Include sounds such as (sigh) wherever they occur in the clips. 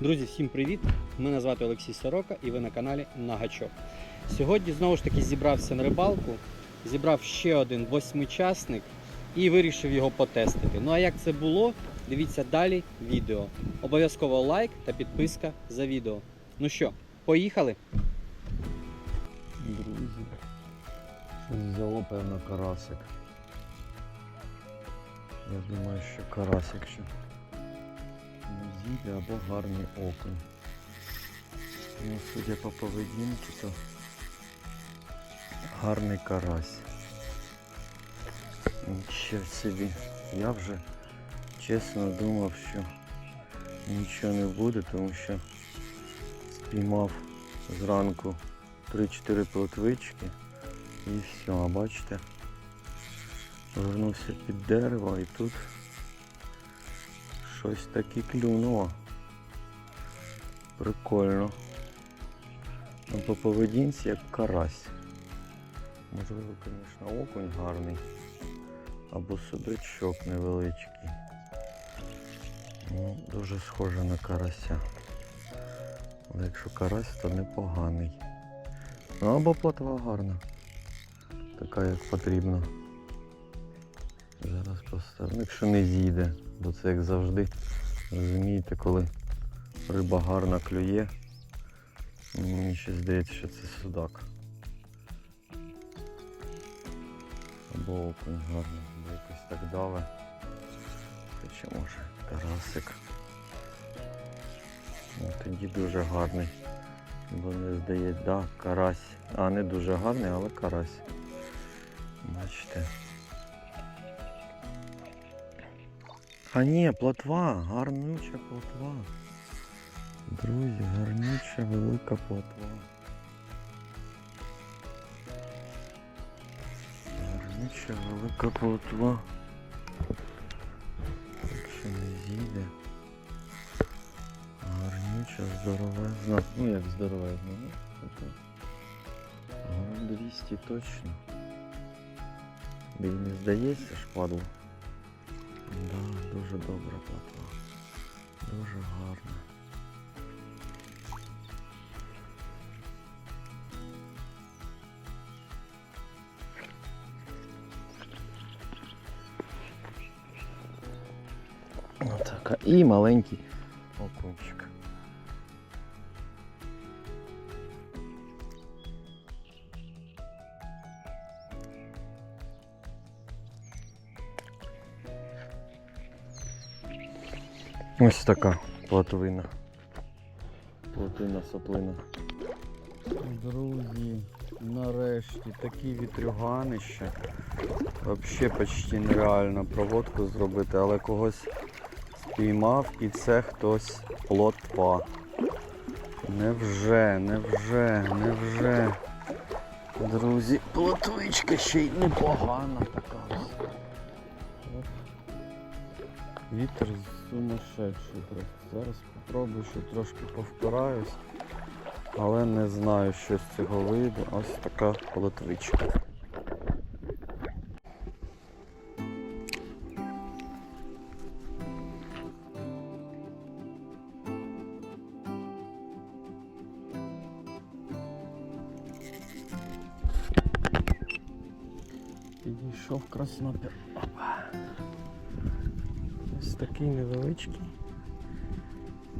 Друзі, всім привіт! Мене звати Олексій Сорока і ви на каналі Нагачок. Сьогодні знову ж таки зібрався на рибалку, зібрав ще один восьмичасник і вирішив його потестити. Ну а як це було, дивіться далі відео. Обов'язково лайк та підписка за відео. Ну що, поїхали? Друзі. Взяло, певно, карасик. Я думаю, що карасик ще не зійде або гарний окунь. Ну, судя по поведінці, то гарний карась. В собі. Я вже чесно думав, що нічого не буде, тому що спіймав зранку 3-4 плотвички і все, а бачите, повернувся під дерево і тут щось таке клюнуло. Прикольно. Ну, по поведінці як карась. Можливо, звісно, окунь гарний. Або судачок невеличкий. Ну, дуже схоже на карася. Але якщо карась, то непоганий. Ну або плотва гарна. Така як потрібно. Зараз поставлю. Якщо не зійде, бо це як завжди. Розумієте, коли риба гарна клює. Мені ще здається, що це судак. Або окунь гарний, бо якось так даве. Хоча може карасик. Ну, тоді дуже гарний. Бо не здається, да, карась. А не дуже гарний, але карась. Бачите. А ні, плотва, гарнюча плотва. Друзі, гарнюча велика плотва. Гарнюча велика плотва. Якщо не зійде. Гарнюча, здоровезна. Ну як здоровезна, ну. таке. Грам 200 точно. Да і не здається шпадло. Да, дуже добра платва. Дуже гарна. Отака. І маленький Ось така плотвина. Плотвина соплина. Друзі, нарешті такі вітрюганища. Взагалі почти нереально проводку зробити, але когось спіймав і це хтось плотва. Невже, невже, невже. Друзі, плотвичка ще й непогана така. Вітер сумасшедший просто. Зараз спробую ще трошки повпираюсь, але не знаю, що з цього вийде. Ось така плотвичка. Підійшов краснопір. Такий невеличкий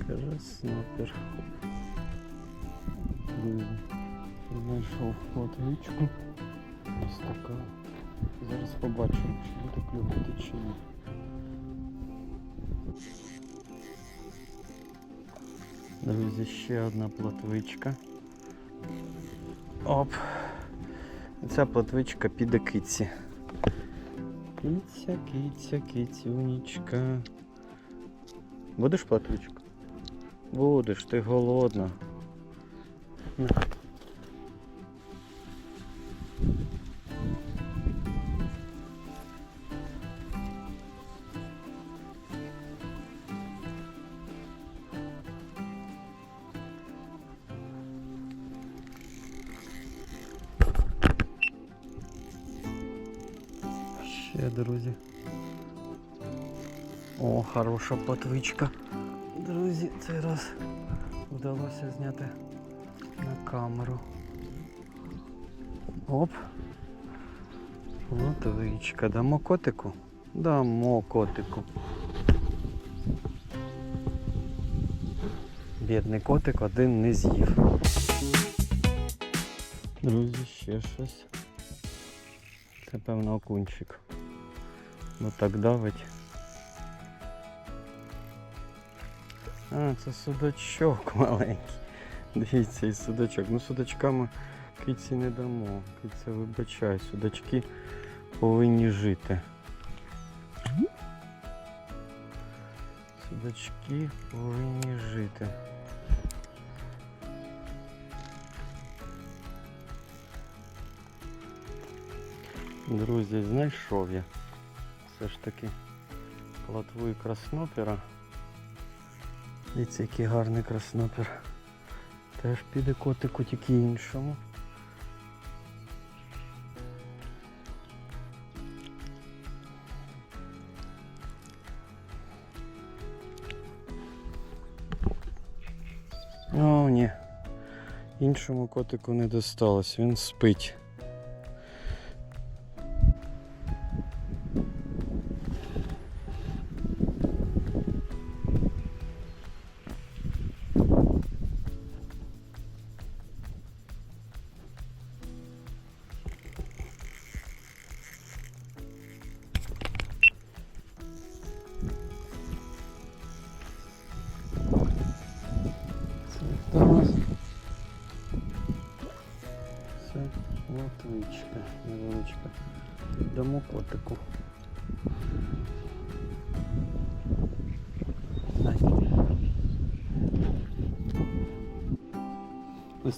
краснопір. Друзі, Знайшов плотвичку. Ось така. Зараз побачимо, чи буде клювати чи ні. Друзі, ще одна плотвичка. Оп. Ця плотвичка піде киці. Киця, киця, кицюнічка. Будеш платвичка? Будеш, ти голодна. На. Друзі. О, хороша платвичка. друзі, цей раз вдалося зняти на камеру. Оп. Лотовичка. Дамо котику? Дамо котику. Бідний котик один не з'їв. Друзі, ще щось. Це певно окунчик. Ну так давить. А, це судачок (laughs) маленький. Дивіться, і судачок. Ну судачками киці не дамо. Киця вибачай, судачки повинні жити. Судачки повинні жити. Друзі, знайшов я. Все ж таки платву і краснопера. Дивіться, який гарний краснопер. Теж піде котику тільки іншому. О, ні. Іншому котику не досталось, він спить.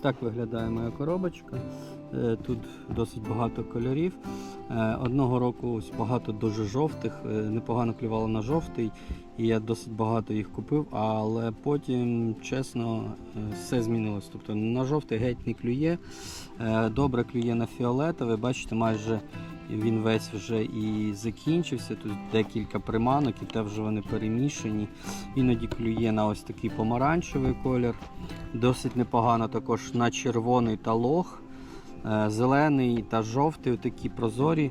Ось так виглядає моя коробочка. Е, Тут досить багато кольорів. Е, Одного року ось багато дуже жовтих, е, непогано клювало на жовтий, і я досить багато їх купив, але потім, чесно, все змінилось. Тобто на жовтий геть не клює, добре клює на фіолетовий. Бачите, майже він весь вже і закінчився. Тут декілька приманок, і те вже вони перемішані. Іноді клює на ось такий помаранчевий колір. Досить непогано також на червоний та лох. Е, Зелений та жовтий, такі прозорі.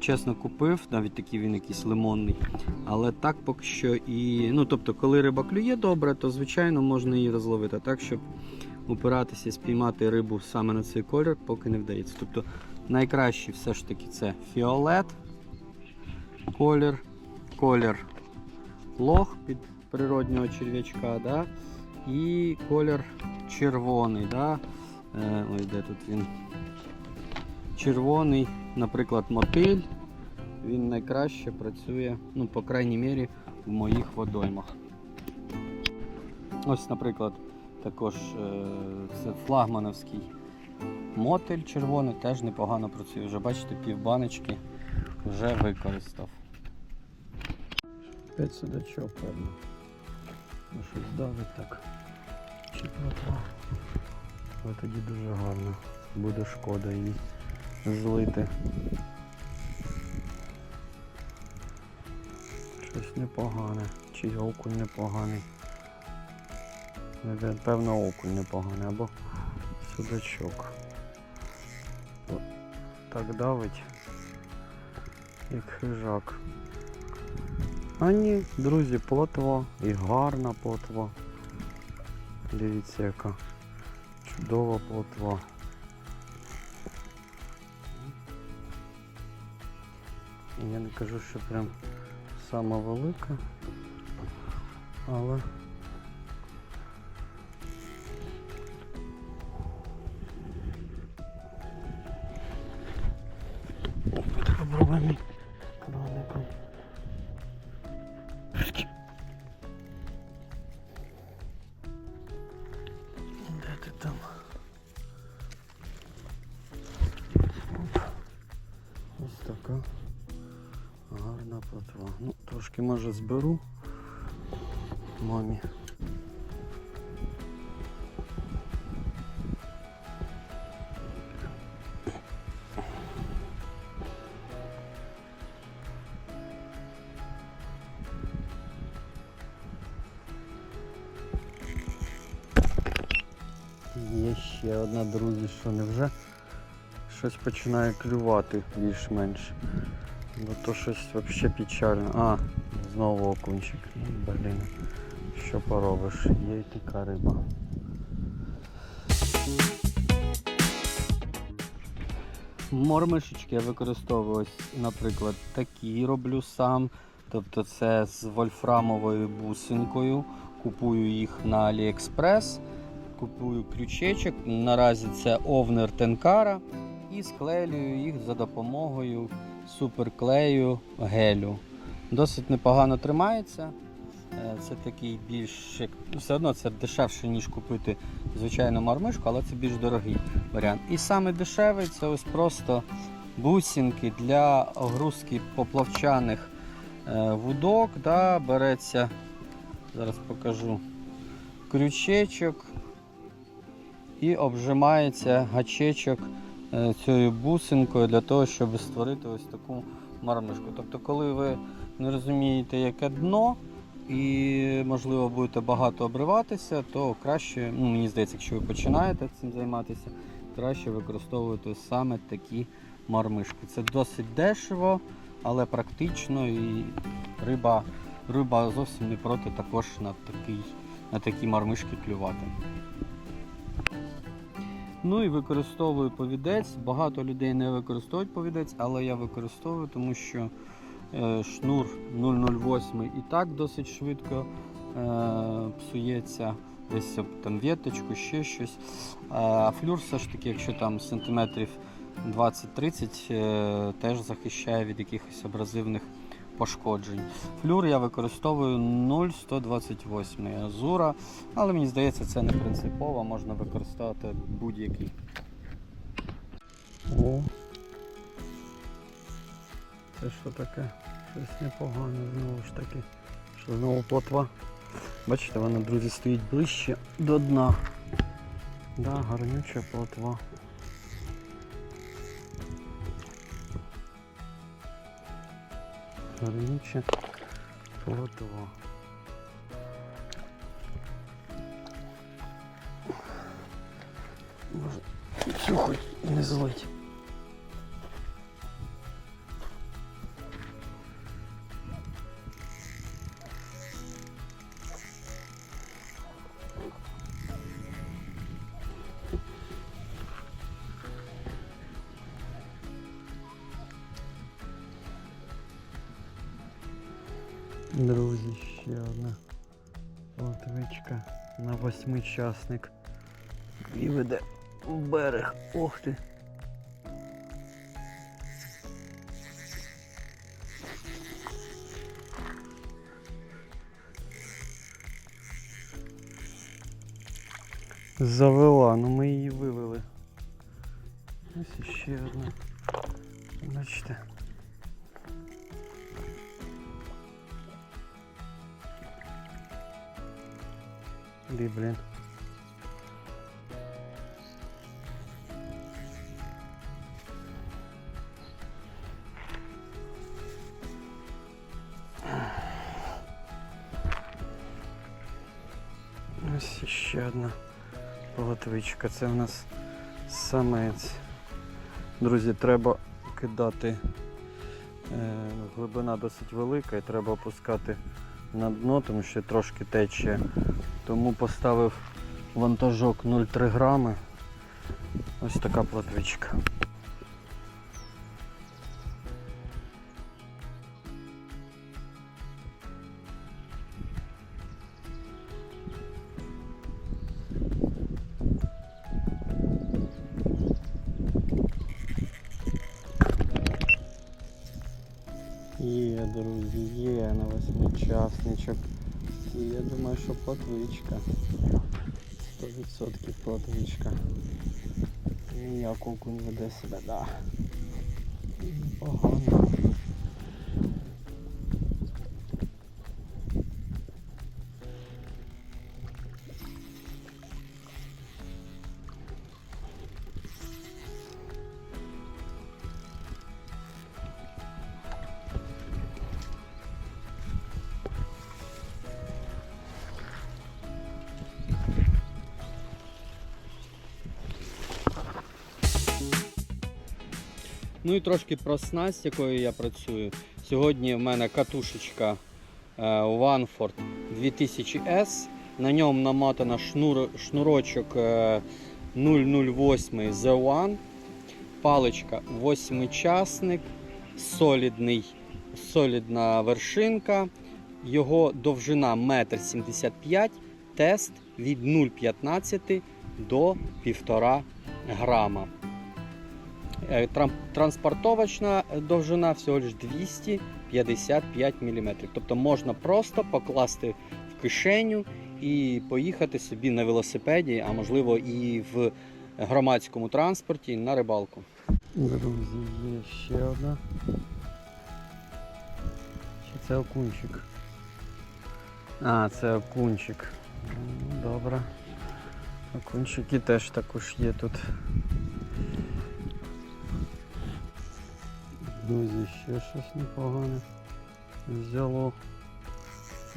Чесно купив, навіть такий він якийсь лимонний. Але так поки що і. Ну, тобто, коли риба клює добре, то звичайно можна її розловити. Так, щоб упиратися спіймати рибу саме на цей колір, поки не вдається. Тобто найкраще все ж таки це фіолет, колір, колір лох під природнього черв'ячка, да? і колір червоний. Да? Е, ой, де тут він? Червоний, наприклад, мотиль. Він найкраще працює, ну, по крайній мірі, в моїх водоймах. Ось, наприклад, також е, це флагмановський мотель червоний, теж непогано працює. Вже бачите, півбаночки вже використав. П'ять судачок, певно. Ну, щось давить так. Чи плотва. Але тоді дуже гарно. Буде шкода її злити. Щось непогане. Чи окунь непоганий. Певно окунь непоганий або судачок. Так давить, як хижак. А ні, друзі, плотва і гарна плотва. Дивіться яка чудова плотва. Я не кажу, що прям сама велика, але така гарна платва. Ну, Трошки може зберу мамі. Є ще одна, друзі, що не вже щось починає клювати більш-менш. Бо то щось взагалі печально. А, знову окунчик. Ну, Блін. Що поробиш? Є й така риба. Мормишечки я використовую наприклад, такі роблю сам. Тобто це з вольфрамовою бусинкою. Купую їх на AliExpress. Купую крючечок. Наразі це овнер тенкара. І склеюю їх за допомогою суперклею гелю. Досить непогано тримається. Е, Це такий більш ну, все одно це дешевше, ніж купити звичайну мармишку, але це більш дорогий варіант. І саме дешевий це ось просто бусинки для огрузки поплавчаних е, вудок. Да, береться, зараз покажу, крючечок і обжимається гачечок цією бусинкою для того, щоб створити ось таку мармишку. Тобто, коли ви не розумієте, яке дно, і, можливо, будете багато обриватися, то краще, ну мені здається, якщо ви починаєте цим займатися, краще використовувати саме такі мармишки. Це досить дешево, але практично і риба, риба зовсім не проти також на, такий, на такі мармишки клювати. Ну і використовую повідець. Багато людей не використовують повідець, але я використовую, тому що е, шнур 008 і так досить швидко е, псується. Десь там віточку, ще щось. А флюр все ж таки, якщо там сантиметрів 20-30, е, теж захищає від якихось абразивних пошкоджень. Флюр я використовую 0,128 азура, але мені здається, це не принципово, можна використовувати будь-який. О, це що таке? Щось непогане знову ж таки. Що знову плотва. Бачите, вона, друзі, стоїть ближче до дна. Да, гарнюча плотва. Гарнюча два. Може, цю хоч не злить. Друзі, ще одна латвичка на восьмичасник. І веде в берег. Ох ти. Завела, ну ми її вивели. Ось ще одна. Бачите. Ди, блін. Ось ще одна полотвичка. Це в нас самець. Друзі, треба кидати. Е, глибина досить велика і треба опускати на дно, тому що трошки тече. Тому поставив вантажок 0,3 грами. Ось така платвичка. Платвичка. 100% платвичка. І як окунь веде себе, да. Погано. Ну і трошки про снасть, якою я працюю. Сьогодні в мене катушечка е, Wanford 2000S. На ньому намотано шнур, шнурочок е, 008 The One. Паличка восьмичасник, солідний, солідна вершинка. Його довжина 1,75 м, тест від 0,15 до 1,5 грама. Е, Транспортовочна довжина всього лиш 255 мм. Тобто можна просто покласти в кишеню і поїхати собі на велосипеді, а можливо і в громадському транспорті на рибалку. Друзі, є ще одна. Чи це окунчик? А, це окунчик. Добре. Окунчики теж також є тут. Друзі, ще щось непогане. Взяло.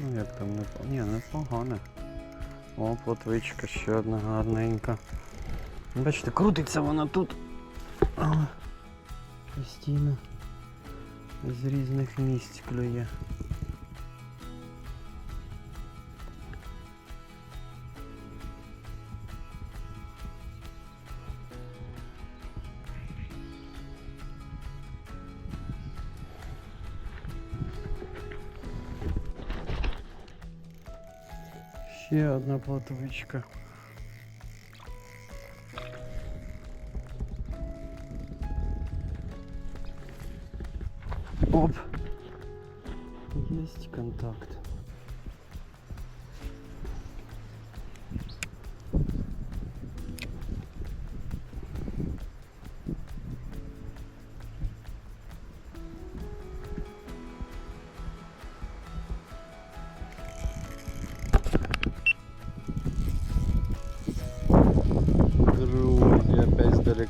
Ну як там не Ні, непогане. О, плотвичка ще одна гарненька. Бачите, крутиться вона тут. Але постійно з різних місць клює. Одна плотвичка.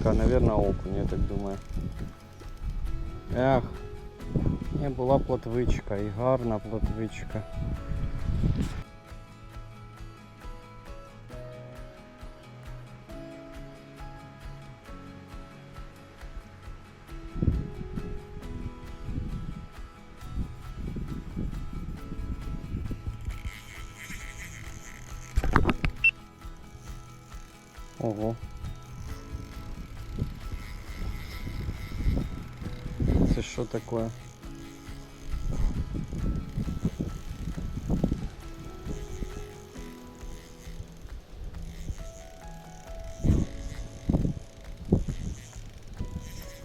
Опять. Наверное, окунь, я так думаю. Эх, не була плотвичка і гарна плотвичка. Ого. Це що таке?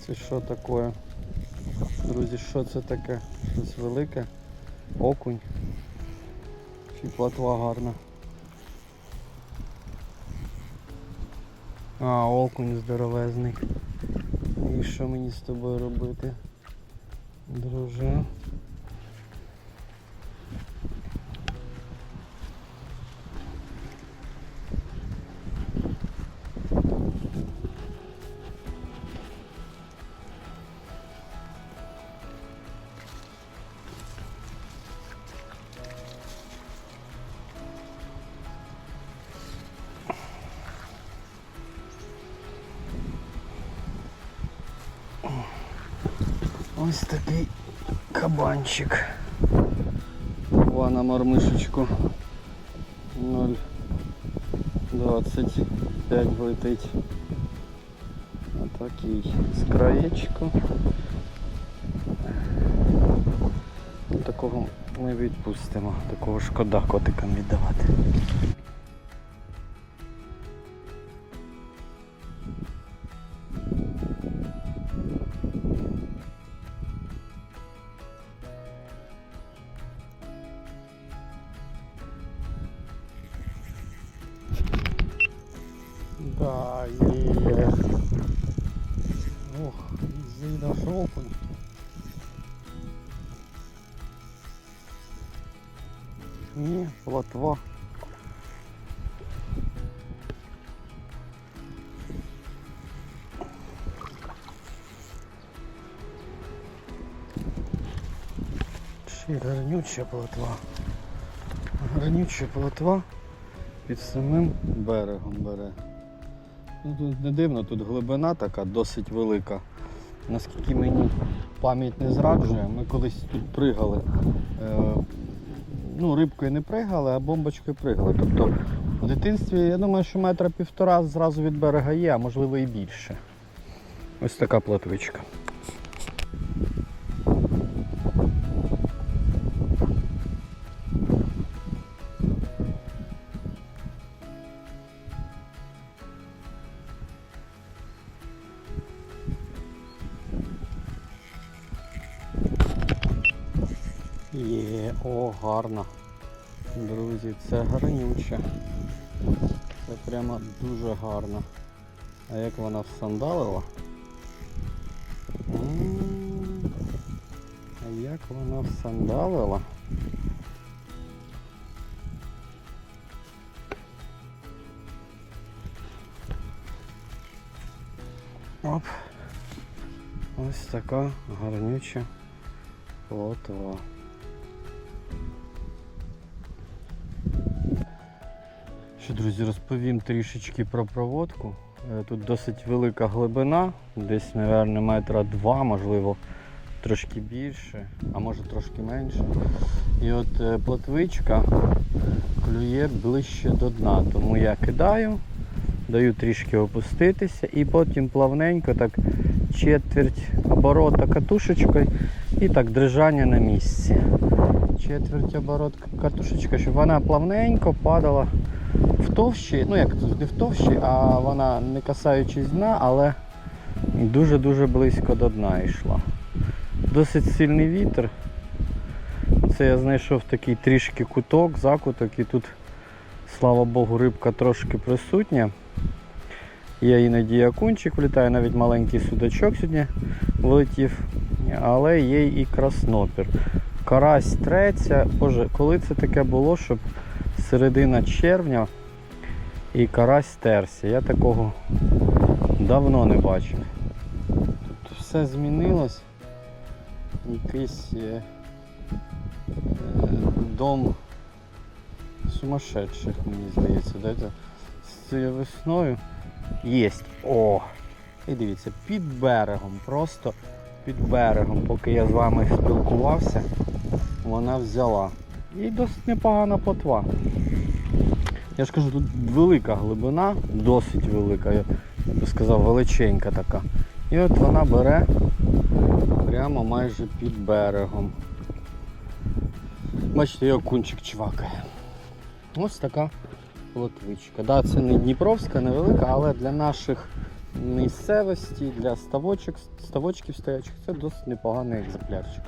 Це що таке? Друзі, що це таке? Щось велике? Окунь. Чи платва гарна? А, окунь здоровезний. І що мені з тобою робити? Друже. Ось такий кабанчик. Два на мормишечку 0,25 летить. Отакий з краєчку. Такого ми відпустимо, такого шкода котикам віддавати. Да, є. Ох, зійда окунь. Ні, плотва. Гарнюча плотва. Гарнюча плотва під самим берегом бере. Ну, тут не дивно, тут глибина така досить велика. наскільки мені пам'ять не зраджує, ми колись тут пригали. Е, ну, рибкою не пригали, а бомбочкою пригали. Тобто в дитинстві, я думаю, що метра півтора зразу від берега є, а можливо і більше. Ось така плотвичка. Гарно. Друзі, це гарнюче. Це прямо дуже гарно. А як вона всандалила? А як вона всандалила? Оп. Ось така гарнюча плотва. Що, друзі, розповім трішечки про проводку. Е, Тут досить велика глибина, десь, мабуть, метра два, можливо, трошки більше, а може трошки менше. І от е, плотвичка клює ближче до дна, тому я кидаю, даю трішки опуститися і потім плавненько так четверть оборота катушечкою і так дрижання на місці. Четверть оборот катушечка, щоб вона плавненько падала в товщі, ну як не в товщі, а вона не касаючись дна, але дуже-дуже близько до дна йшла. Досить сильний вітер. Це я знайшов такий трішки куток, закуток, і тут, слава Богу, рибка трошки присутня. Є іноді окунчик влітає, навіть маленький судачок сьогодні влетів, але є і краснопір. Карась треться. Боже, коли це таке було, щоб середина червня і карась терся. Я такого давно не бачив. Тобто все змінилось. Якийсь е, е, дом сумасшедших, мені здається. Дайте з цією весною єсть. О! І дивіться, під берегом, просто під берегом, поки я з вами спілкувався, вона взяла. І досить непогана плотва. Я ж кажу, тут велика глибина, досить велика, я би сказав, величенька така. І от вона бере прямо майже під берегом. Бачите, і окунчик чвакає. Ось така плотвичка. Да, це не Дніпровська, невелика, але для наших місцевості, для ставочок, ставочків стоячих це досить непоганий екземплярчик.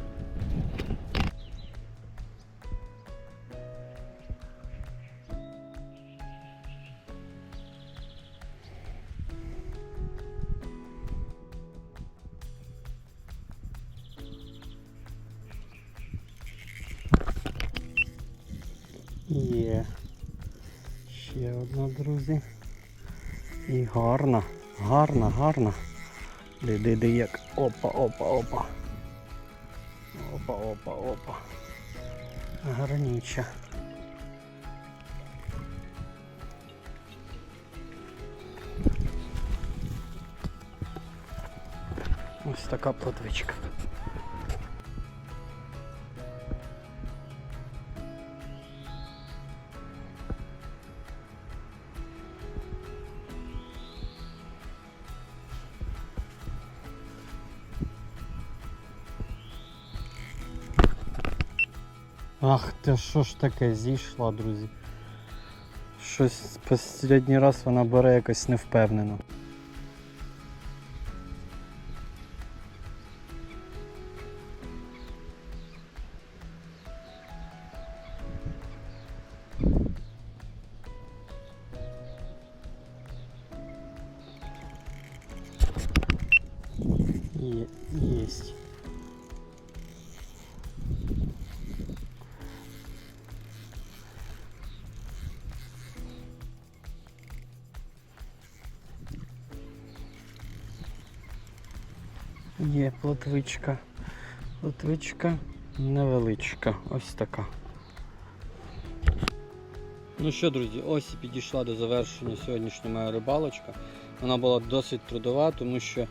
Ще одна, друзі. І гарна, гарна, гарна. Де як. Опа, опа, опа. Опа, опа, опа. Гарніча. Ось така плотвичка. Ах, та що ж таке зійшла, друзі? Щось останній раз вона бере якось невпевнено. Плотвичка. Плотвичка невеличка. Ось така. Ну що, друзі, ось і підійшла до завершення сьогоднішня моя рибалочка. Вона була досить трудова, тому що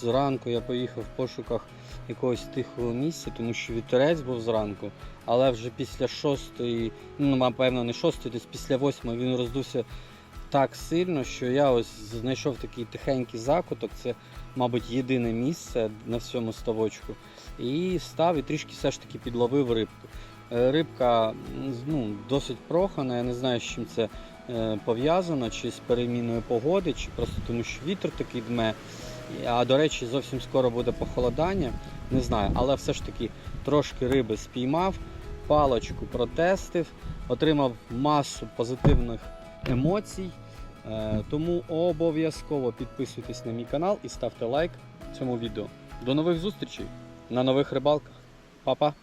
зранку я поїхав в пошуках якогось тихого місця, тому що вітерець був зранку, але вже після шостої, ну напевно, не шостої, десь після восьмої він роздувся так сильно, що я ось знайшов такий тихенький закуток. Це, мабуть, єдине місце на всьому ставочку. І став і трішки все ж таки підловив рибку. Е, Рибка ну, досить прохана, я не знаю, з чим це е, пов'язано, чи з переміною погоди, чи просто тому, що вітер такий дме. А до речі, зовсім скоро буде похолодання. Не знаю, але все ж таки трошки риби спіймав, палочку протестив, отримав масу позитивних емоцій. Е, Тому обов'язково підписуйтесь на мій канал і ставте лайк цьому відео. До нових зустрічей на нових рибалках. Па-па!